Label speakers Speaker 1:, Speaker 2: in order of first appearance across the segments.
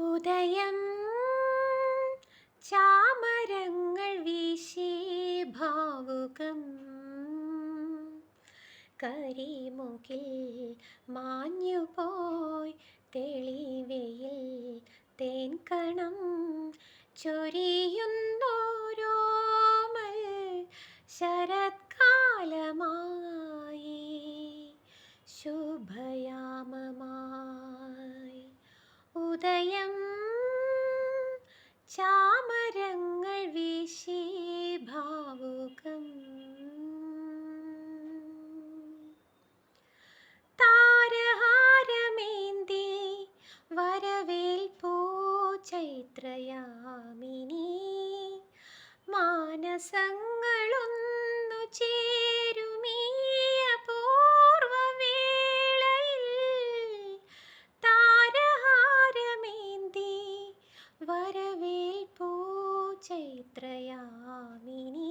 Speaker 1: ഉദയം ചാമരങ്ങൾ വീശി ഭാവുകം. കരിമുകിൽ മാഞ്ഞുപോയി തെളിവയിൽ തേൻകണം ചൊരിയുന്നോരോമൽ ശരത്കാലമായി ഉദയം ചാമരങ്ങൾ വീശി ഭാവുകം. താരഹാരമേന്തി വരവേൽപ്പൂ ചൈത്രയാമിനി. മാനസങ്ങളൊന്നു ചൈത്രയാമിനി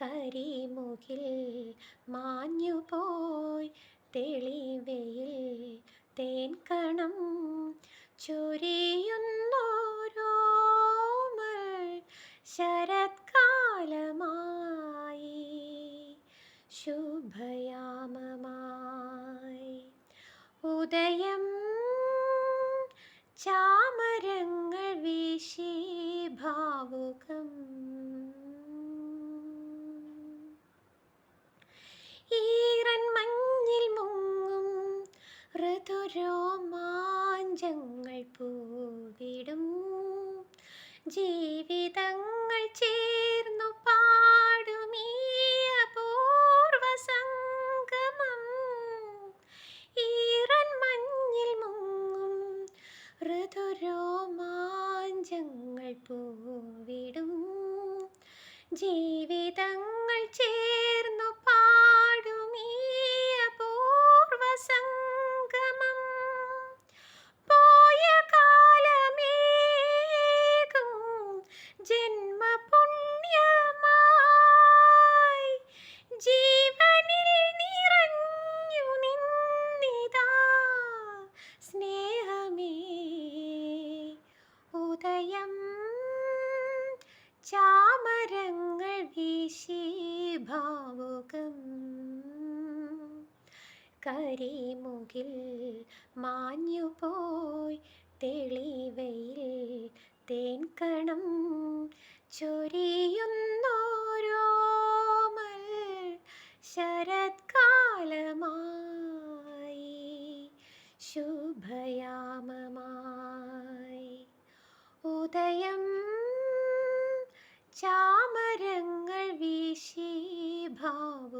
Speaker 1: കരിമുകിൽ മാഞ്ഞുപോയി തെളിവയിൽ ജീവിതങ്ങൾ ചേർന്നു പാടുമീ അപൂർവ സംഗമം. ഈറൻ മഞ്ഞിൽ മുങ്ങും ഋതുരോമാഞ്ചങ്ങൾ പൂവിടും. ജീവിതങ്ങൾ കരിമുകിൽ മാഞ്ഞുപോയി തെളിവയിൽ തേൻകണം ചൊരിയുന്നോരോമൽ ശരത്കാലമായി ശുഭയാമമായി. ഉദയം ചാമരങ്ങൾ വീശി ഭാവ